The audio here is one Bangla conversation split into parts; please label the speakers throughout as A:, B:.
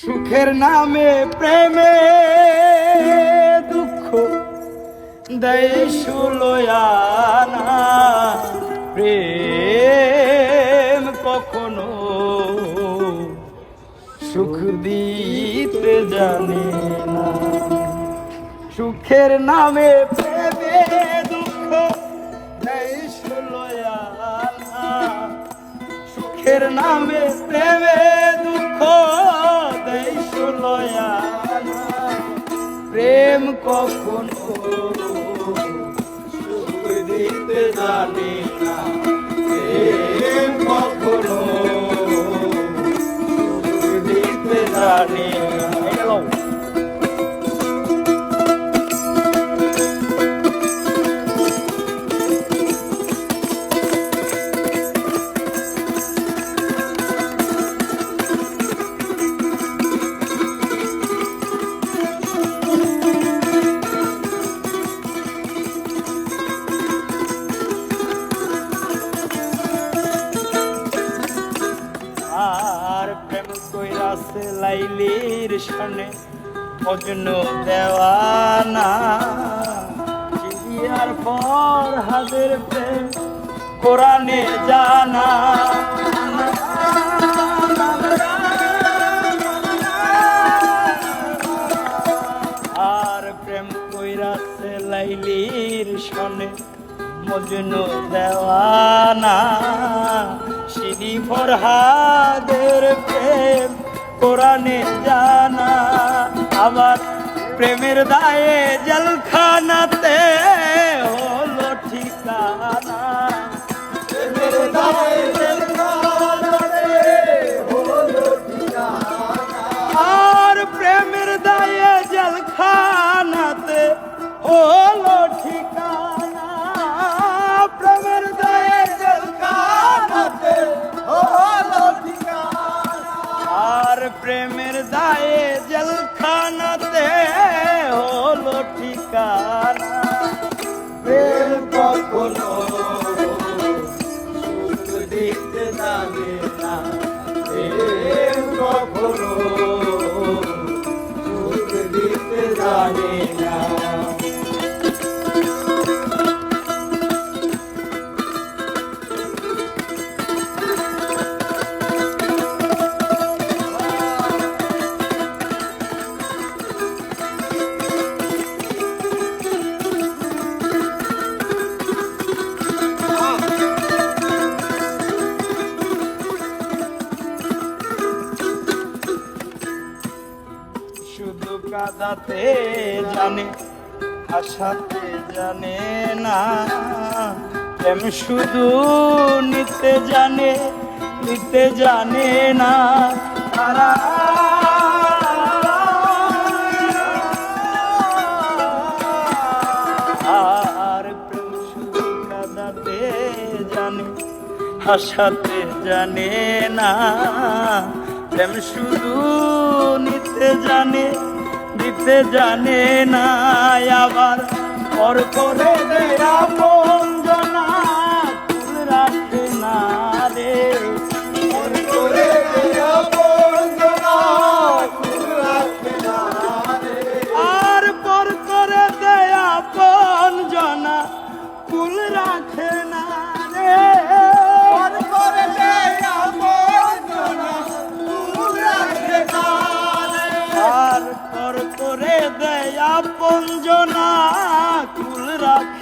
A: সুখের নামে প্রেমে দুঃখ দেয় প্রেম কখনো সুখ দিতে জানে না। সুখের নামে প্রেমে দুঃখ দেয় সুখের নামে প্রেমে দুঃখ কখনো লাইলির সনে অজন্য দেওয়ানা চিড়িয়ার পর হাদের প্রেম কোরআনে জানা। আর প্রেম কইরাছে লাইলির সনে মজনু দেওয়ানা সিঁড়ি ফরহাদের প্রেম কোরআনে জানা আমার প্রেমের দায়ে জলখানাতে gana. কাদাতে জানে, আশাতে জানে না। প্রেম শুধু নিতে জানে নিতে জানে না। তারা আর শুধু হাসাতে জানে না। প্রেম শুধু নিতে জানে দিতে জানে না আবার। পর করে দেয়া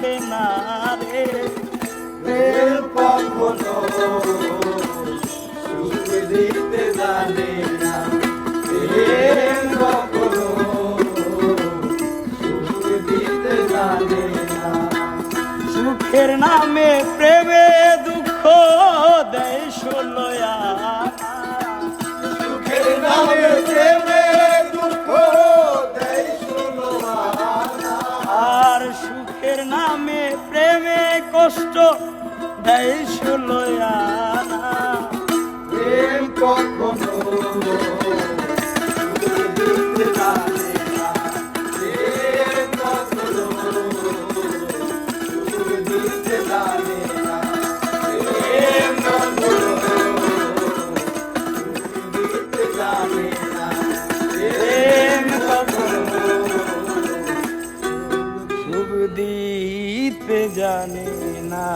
A: রাখে না রে। প্রেম কখনো সুখ দিতে জানে না। প্রেম কখনো সুখ দিতে জানে না। সুখের নামে প্রেমে দুঃখ দেয় ষোলয়া সুখের নামে প্রেমে দুঃখ দেয়। আর সুখের নামে প্রেমে কষ্ট দেয় ষোলয়ানা। প্রেম কখনো জানে না।